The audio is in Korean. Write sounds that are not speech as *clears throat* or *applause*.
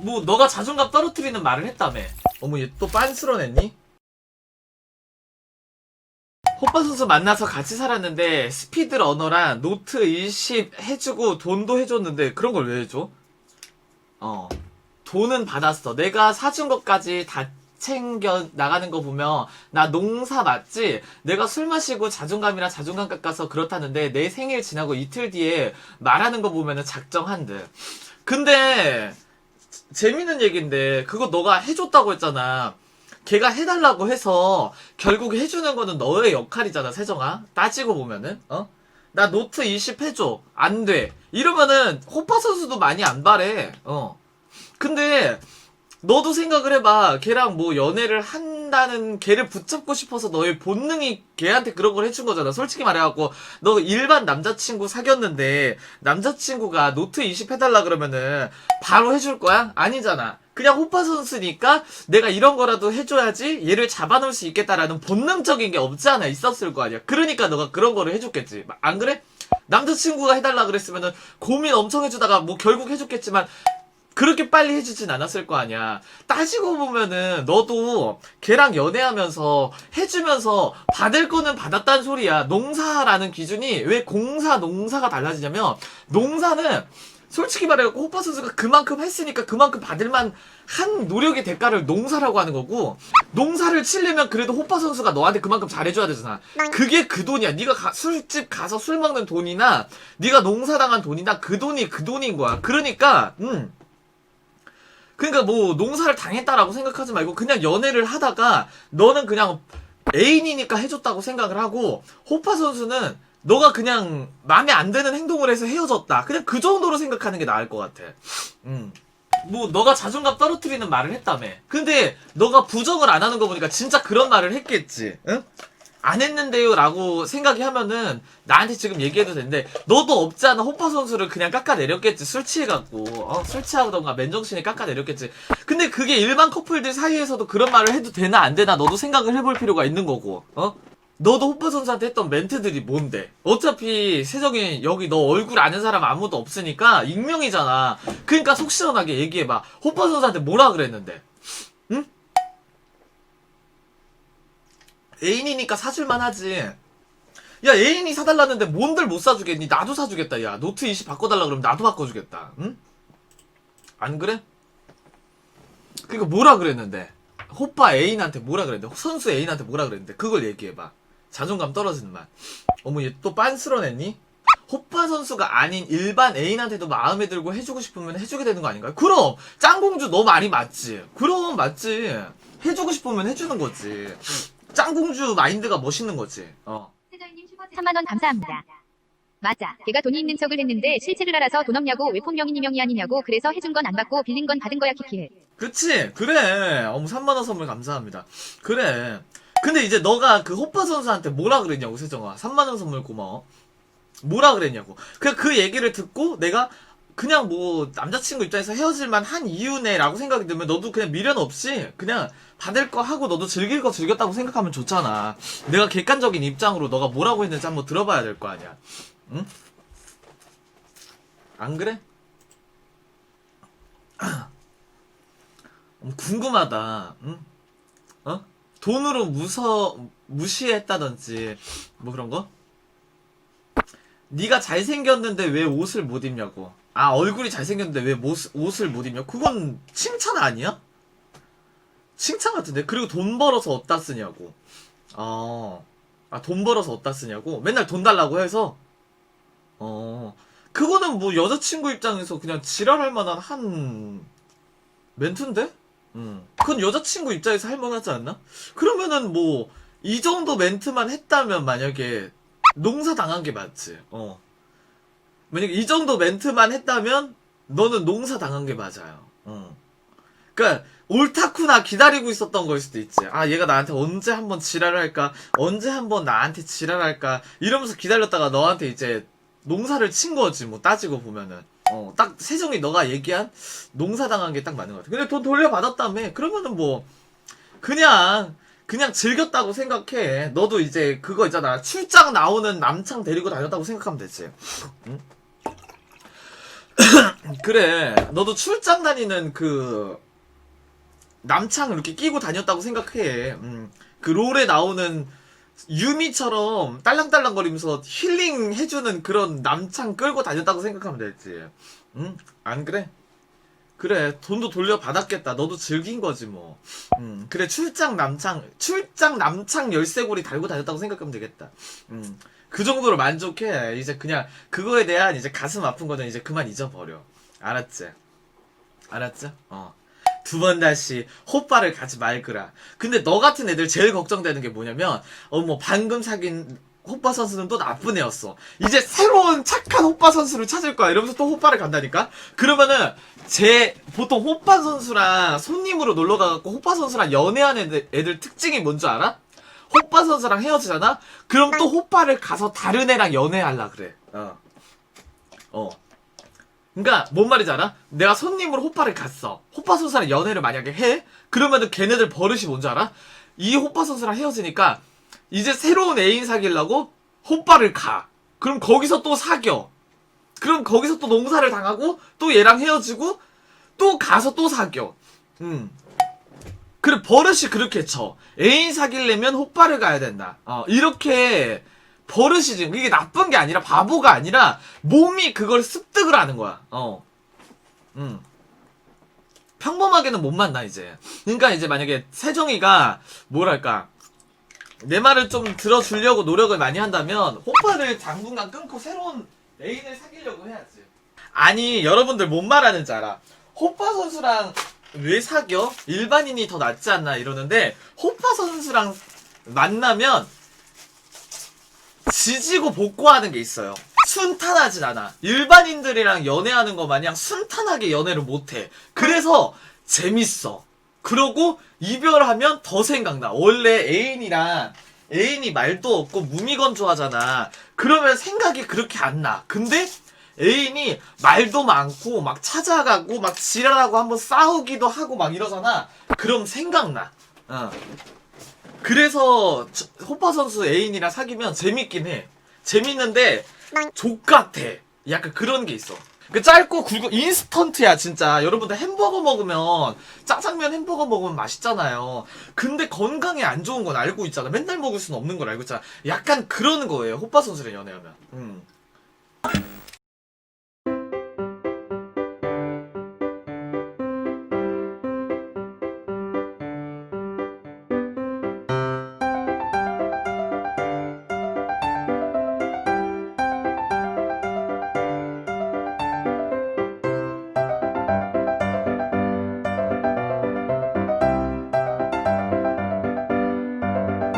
뭐 너가 자존감 떨어뜨리는 말을 했다며. 어머 얘 또 빤스러냈니? 호빠 선수 만나서 같이 살았는데 스피드 러너랑 노트 20 해주고 돈도 해줬는데 그런 걸 왜 해줘? 어 돈은 받았어. 내가 사준 것까지 다 챙겨 나가는 거 보면 나 농사 맞지? 내가 술 마시고 자존감이랑 자존감 깎아서 그렇다는데 내 생일 지나고 이틀 뒤에 말하는 거 보면은 작정한 듯. 근데 재밌는 얘기인데 그거 너가 해줬다고 했잖아. 걔가 해달라고 해서 결국 해주는 거는 너의 역할이잖아, 세정아. 따지고 보면은, 어? 나 노트 20 해줘. 안 돼. 이러면은, 호파 선수도 많이 안 바래. 어. 근데, 너도 생각을 해봐. 걔랑 뭐 연애를 한 다는 걔를 붙잡고 싶어서 너의 본능이 걔한테 그런 걸 해준 거잖아. 솔직히 말해갖고, 너 일반 남자친구 사귀었는데, 남자친구가 노트 20 해달라 그러면은, 바로 해줄 거야? 아니잖아. 그냥 호파 선수니까 내가 이런 거라도 해줘야지 얘를 잡아놓을 수 있겠다라는 본능적인 게 없지 않아 있었을 거 아니야. 그러니까 너가 그런 거를 해줬겠지. 안 그래? 남자친구가 해달라 그랬으면은 고민 엄청 해주다가 뭐 결국 해줬겠지만 그렇게 빨리 해주진 않았을 거 아니야. 따지고 보면은 너도 걔랑 연애하면서 해주면서 받을 거는 받았다는 소리야. 농사라는 기준이 왜 공사 농사가 달라지냐면 농사는 솔직히 말해서 호파 선수가 그만큼 했으니까 그만큼 받을만 한 노력의 대가를 농사라고 하는 거고 농사를 치려면 그래도 호파 선수가 너한테 그만큼 잘해줘야 되잖아. 그게 그 돈이야. 네가 가- 술집 가서 술 먹는 돈이나 네가 농사당한 돈이나 그 돈이 그 돈인 거야. 그러니까 음. 그러니까 뭐 농사를 당했다라고 생각하지 말고 그냥 연애를 하다가 너는 그냥 애인이니까 해줬다고 생각을 하고 호파 선수는 너가 그냥 마음에 안 드는 행동을 해서 헤어졌다. 그냥 그 정도로 생각하는 게 나을 것 같아. 음. 뭐 너가 자존감 떨어뜨리는 말을 했다며. 근데 너가 부정을 안 하는 거 보니까 진짜 그런 말을 했겠지. 응? 안 했는데요 라고 생각이 하면은 나한테 지금 얘기해도 되는데 너도 없지 않아. 호파 선수를 그냥 깎아내렸겠지. 술 취해갖고. 어? 술 취하던가 맨정신에 깎아내렸겠지. 근데 그게 일반 커플들 사이에서도 그런 말을 해도 되나 안 되나 너도 생각을 해볼 필요가 있는 거고. 어? 너도 호파 선수한테 했던 멘트들이 뭔데? 어차피 세정이 여기 너 얼굴 아는 사람 아무도 없으니까 익명이잖아. 그러니까 속 시원하게 얘기해봐. 호파 선수한테 뭐라 그랬는데? 응? 애인이니까 사줄만 하지. 야, 애인이 사달라는데 뭔들 못 사주겠니? 나도 사주겠다, 야. 노트 20 바꿔달라 그러면 나도 바꿔주겠다. 응? 안 그래? 그니까 뭐라 그랬는데? 호빠 애인한테 뭐라 그랬는데? 선수 애인한테 뭐라 그랬는데? 그걸 얘기해봐. 자존감 떨어지는 말. 어머, 얘 또 빤스러냈니? 호빠 선수가 아닌 일반 애인한테도 마음에 들고 해주고 싶으면 해주게 되는 거 아닌가요? 그럼! 짱공주 너 말이 맞지? 그럼 맞지. 해주고 싶으면 해주는 거지. 짱공주 마인드가 멋있는 거지. 어. 세저이님 슈퍼 3만원 감사합니다. 맞아. 걔가 돈이 있는 척을 했는데 실체를 알아서 돈 없냐고 왜 본명이니 명이 아니냐고 그래서 해준 건 안 받고 빌린 건 받은 거야 키키해. 그치? 그래. 어머, 3만원 선물 감사합니다. 그래. 근데 이제 너가 그 호파 선수한테 뭐라 그랬냐고, 세정아. 3만원 선물 고마워. 뭐라 그랬냐고. 그, 그 얘기를 듣고 내가 그냥 뭐 남자친구 입장에서 헤어질만 한 이유네라고 생각이 들면 너도 그냥 미련 없이 그냥 받을 거 하고 너도 즐길 거 즐겼다고 생각하면 좋잖아. 내가 객관적인 입장으로 너가 뭐라고 했는지 한번 들어봐야 될 거 아니야. 응? 안 그래? 음, *clears throat* 궁금하다. 응? 어? 돈으로 무서 무시했다든지 뭐 그런 거? 네가 잘생겼는데 왜 옷을 못 입냐고. 아 얼굴이 잘생겼는데 왜 못- 옷을 못 입냐? 그건 칭찬 아니야? 칭찬 같은데. 그리고 돈 벌어서 어디다 쓰냐고. 어. 아, 돈 벌어서 어디다 쓰냐고? 맨날 돈 달라고 해서? 어. 그거는 뭐 여자친구 입장에서 그냥 지랄할 만한 한 멘트인데? 음. 그건 여자친구 입장에서 할 만하지 않나? 그러면은 뭐, 이 정도 멘트만 했다면 만약에 농사 당한 게 맞지. 어. 만약에 이 정도 멘트만 했다면 너는 농사 당한 게 맞아요. 어. 그니까, 옳다쿠나 기다리고 있었던 거일 수도 있지. 아, 얘가 나한테 언제 한번 지랄을 할까? 언제 한번 나한테 지랄할까? 이러면서 기다렸다가 너한테 이제 농사를 친 거지, 뭐, 따지고 보면은. 어, 딱, 세정이 너가 얘기한 농사 당한 게 딱 맞는 것 같아. 근데 돈 돌려받았다며. 그러면은 뭐, 그냥, 그냥 즐겼다고 생각해. 너도 이제 그거 있잖아. 출장 나오는 남창 데리고 다녔다고 생각하면 되지. 응? 그래. 너도 출장 다니는 그 남창 이렇게 끼고 다녔다고 생각해. 음. 그 롤에 나오는 유미처럼 딸랑딸랑거리면서 힐링 해주는 그런 남창 끌고 다녔다고 생각하면 되지. 응? 안 그래? 그래, 돈도 돌려받았겠다. 너도 즐긴 거지, 뭐. 음, 그래, 출장 남창, 출장 남창 열쇠고리 달고 다녔다고 생각하면 되겠다. 음, 그 정도로 만족해. 이제 그냥, 그거에 대한 이제 가슴 아픈 거는 이제 그만 잊어버려. 알았지? 알았지? 어. 두 번 다시 호빠를 가지 말거라. 근데 너 같은 애들 제일 걱정되는 게 뭐냐면, 어, 뭐, 방금 사귄 호빠 선수는 또 나쁜 애였어. 이제 새로운 착한 호빠 선수를 찾을 거야. 이러면서 또 호빠를 간다니까? 그러면은, 제, 보통 호빠 선수랑 손님으로 놀러 가갖고 호빠 선수랑 연애하는 애들, 애들 특징이 뭔지 알아? 호빠 선수랑 헤어지잖아? 그럼 또 호빠를 가서 다른 애랑 연애하려 그래. 어. 어. 그니까, 뭔 알아? 내가 손님으로 호빠를 갔어. 호빠 선수랑 연애를 만약에 해? 그러면은 걔네들 버릇이 뭔지 알아? 이 호빠 선수랑 헤어지니까, 이제 새로운 애인 사귀려고 호빠를 가. 그럼 거기서 또 사겨. 그럼 거기서 또 농사를 당하고, 또 얘랑 헤어지고, 또 가서 또 사겨. 음. 그래, 버릇이 그렇게 쳐. 애인 사귀려면 호빠를 가야 된다. 어, 이렇게 버릇이지. 이게 나쁜 게 아니라, 바보가 아니라, 몸이 그걸 습득을 하는 거야. 어. 음. 평범하게는 못 만나, 이제. 그러니까 이제 만약에 세정이가, 뭐랄까, 내 말을 좀 들어주려고 노력을 많이 한다면, 호빠를 당분간 끊고 새로운 애인을 사귀려고 해야지. 아니, 여러분들 뭔 말하는 지 알아. 호빠 선수랑 왜 사겨? 일반인이 더 낫지 않나 이러는데, 호빠 선수랑 만나면, 지지고 복구하는 게 있어요. 순탄하진 않아. 일반인들이랑 연애하는 거 마냥 순탄하게 연애를 못해. 그래서 재밌어. 그러고 이별하면 더 생각나. 원래 애인이랑 애인이 말도 없고 무미건조하잖아. 그러면 생각이 그렇게 안 나. 근데 애인이 말도 많고 막 찾아가고 막 지랄하고 한번 싸우기도 하고 막 이러잖아. 그럼 생각나. 어. 그래서 저- 호빠 선수 애인이랑 사귀면 재밌긴 해. 재밌는데 족 같아. 약간 그런 게 있어. 그 짧고 굵고 인스턴트야 진짜. 여러분들 햄버거 먹으면 짜장면 햄버거 먹으면 맛있잖아요. 근데 건강에 안 좋은 건 알고 있잖아. 맨날 먹을 수는 없는 걸 알고 있잖아. 약간 그런 거예요. 호빠 선수랑 연애하면. 음.